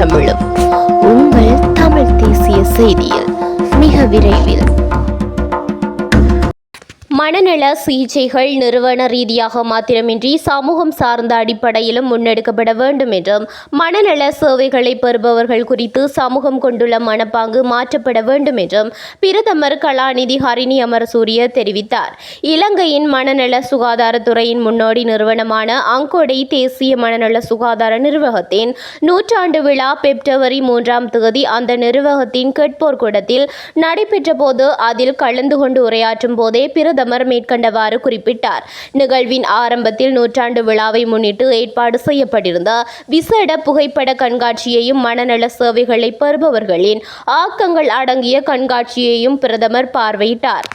தமிழும். உங்கள் தமிழ் தேசிய செய்தியில் மிக விரைவில் மனநல சிகிச்சைகள் நிறுவன ரீதியாக மாத்திரமின்றி சமூகம் சார்ந்த அடிப்படையிலும் முன்னெடுக்கப்பட வேண்டும் என்றும் மனநல சேவைகளை பெறுபவர்கள் குறித்து சமூகம் கொண்டுள்ள மனப்பாங்கு மாற்றப்பட வேண்டும் என்றும் பிரதமர் கலாநிதி ஹரிணி அமரசூரிய தெரிவித்தார். இலங்கையின் மனநல சுகாதாரத்துறையின் முன்னோடி நிறுவனமான அங்கொடை தேசிய மனநல சுகாதார நிர்வாகத்தின் நூற்றாண்டு விழா பிப்ரவரி மூன்றாம் தேதி அந்த நிர்வாகத்தின் கேட்போர் கூடத்தில் நடைபெற்ற போது அதில் கலந்து கொண்டு உரையாற்றும் போதே பிரதமர் மேற்கண்டவாறு குறிப்பிட்டார். நிகழ்வின் ஆரம்பத்தில் நூற்றாண்டு விழாவை முன்னிட்டு ஏற்பாடு செய்யப்பட்டிருந்த விசேட புகைப்பட கண்காட்சியையும் மனநல சேவைகளை பெறுபவர்களின் ஆக்கங்கள் அடங்கிய கண்காட்சியையும் பிரதமர் பார்வையிட்டார்.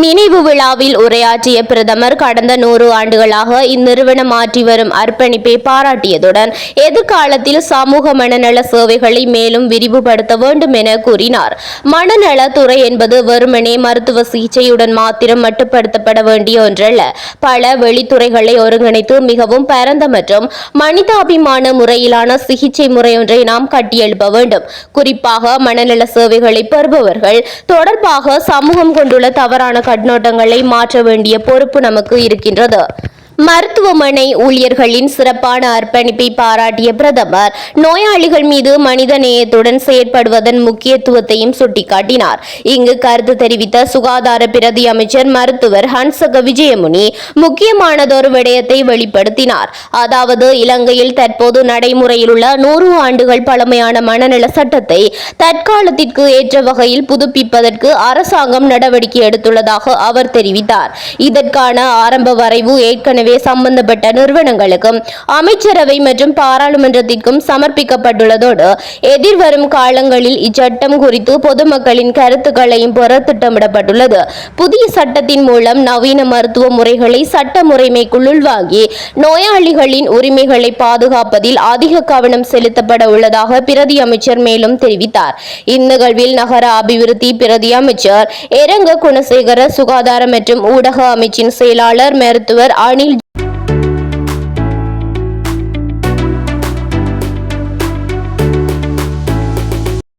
நினைவு விழாவில் உரையாற்றிய பிரதமர் கடந்த நூறு ஆண்டுகளாக இந்நிறுவனம் ஆற்றி வரும் அர்ப்பணிப்பை பாராட்டியதுடன் எதிர்காலத்தில் சமூக மனநல சேவைகளை மேலும் விரிவுபடுத்த வேண்டும் என கூறினார். மனநலத்துறை என்பது வெறுமனே மருத்துவ சிகிச்சையுடன் மாத்திரம் மட்டுப்படுத்தப்பட வேண்டிய ஒன்றல்ல. பல வெளித்துறைகளை ஒருங்கிணைத்து மிகவும் பரந்த மற்றும் மனிதாபிமான முறையிலான சிகிச்சை முறையொன்றை நாம் கட்டியெழுப்ப வேண்டும். குறிப்பாக மனநல சேவைகளை பெறுபவர்கள் தொடர்பாக சமூகம் கொண்டுள்ள தவறான கண்ணோட்டங்களை மாற்ற வேண்டிய பொறுப்பு நமக்கு இருக்கின்றது. மருத்துவமனை ஊழியர்களின் சிறப்பான அர்ப்பணிப்பை பாராட்டிய பிரதமர் நோயாளிகள் மீது மனித நேயத்துடன் செயற்படுவதன் முக்கியத்துவத்தையும் சுட்டிக்காட்டினார். இங்கு கருத்து தெரிவித்த சுகாதார பிரதி அமைச்சர் மருத்துவர் ஹன்சக விஜயமுனி முக்கியமானதொரு விடயத்தை வெளிப்படுத்தினார். அதாவது இலங்கையில் தற்போது நடைமுறையில் உள்ள நூறு ஆண்டுகள் பழமையான மனநல சட்டத்தை தற்காலத்திற்கு ஏற்ற வகையில் புதுப்பிப்பதற்கு அரசாங்கம் நடவடிக்கை எடுத்துள்ளதாக அவர் தெரிவித்தார். இதற்கான ஆரம்ப வரைவு ஏற்கனவே சம்பந்தப்பட்ட நிறுவனங்களுக்கும் அமைச்சரவை மற்றும் பாராளுமன்றத்திற்கும் சமர்ப்பிக்கப்பட்டுள்ளதோடு எதிர்வரும் காலங்களில் இச்சட்டம் குறித்து பொதுமக்களின் கருத்துக்களையும் பெற திட்டமிடப்பட்டுள்ளது. புதிய சட்டத்தின் மூலம் நவீன மருத்துவ முறைகளை சட்ட முறைமைக்குள் உள்வாங்கி நோயாளிகளின் உரிமைகளை பாதுகாப்பதில் அதிக கவனம் செலுத்தப்பட உள்ளதாக பிரதி அமைச்சர் மேலும் தெரிவித்தார். இந்நிகழ்வில் நகர அபிவிருத்தி பிரதி அமைச்சர் எரங்க குணசேகர சுகாதார மற்றும் ஊடக அமைச்சின் செயலாளர் மருத்துவர் அனில்